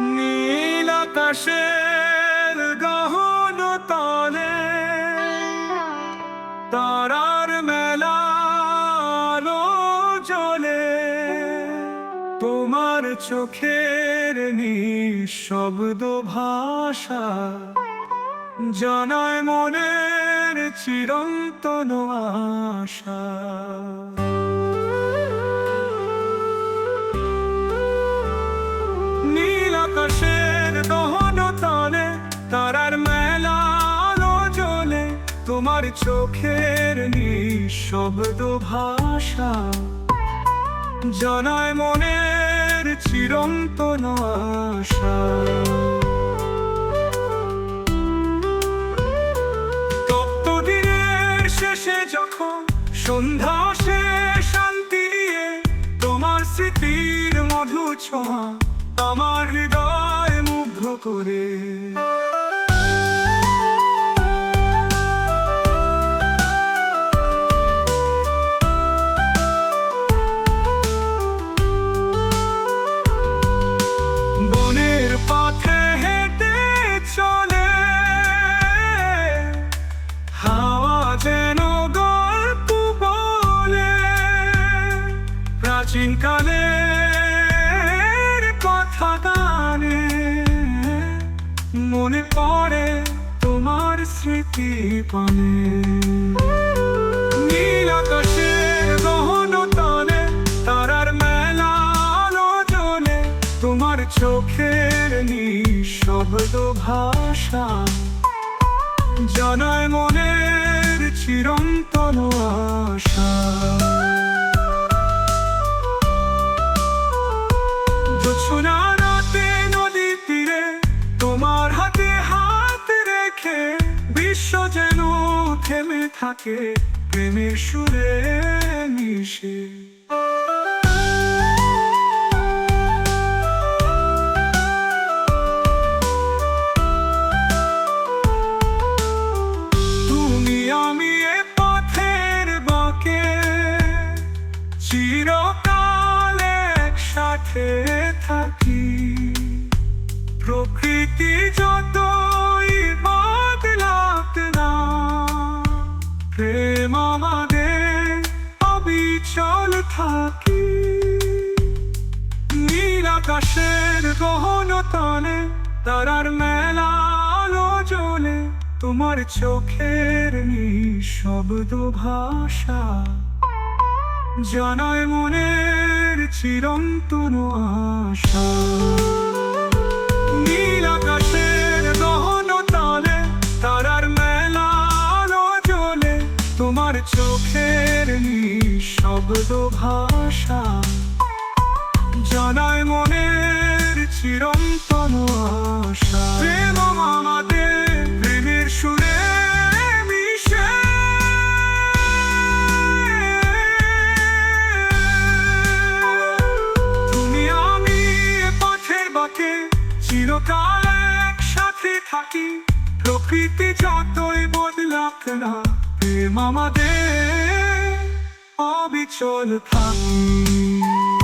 নীল আকাশের গহন তলে, তারার মেলা জ্বলে। তোমার চোখের নিঃশব্দ ভাষা জানায় মনের চিরন্তন আশা। আকাশের দহন তলে তারার মেলা জ্বলে। তোমার চোখের নিঃশব্দ ভাষা জানায় মনের চিরন্তন আশা। তপ্ত দিনের শেষে যখন সন্ধ্যা আসে শান্তি তোমার স্মৃতির মধু ছোঁয়া আমার হৃদয় মুগ্ধ করে। বনের পথে হেঁটে চলে হাওয়া যেন গল্প বলে। প্রাচীন মনে পড়ে তোমার স্মৃতি পানে নীল আকাশের গহন তলে তারার মেলা আলো জ্বলে তোমার চোখের নিঃশব্দ ভাষা। জানায় মনের চিরন্তন আশা। জোছনা থেমে থাকে প্রেমের সুরে মিশে। তুমি আমি এ পথের বাঁকে, চিরকাল একসাথে থাকি। প্রকৃতি যতই থাকি। নীল আকাশের গহন তলে তারার মেলা আলো জ্বলে তোমার চোখের নিঃশব্দ ভাষা। জানায় মনের চিরন্তন আশা। নীল আকাশের গহন তলে তারার মেলা আলো জ্বলে তোমার চোখের নিঃশব্দ ভাষা জানায় মনের চিরন্তন আশা। প্রেম আমাদের প্রেমের সুরে মিশে। তুমি আমি পথের বাঁকে চিরকাল একসাথে থাকি। প্রকৃতি যতই বদলাক না, প্রেম আমাদের অবিচল থাকি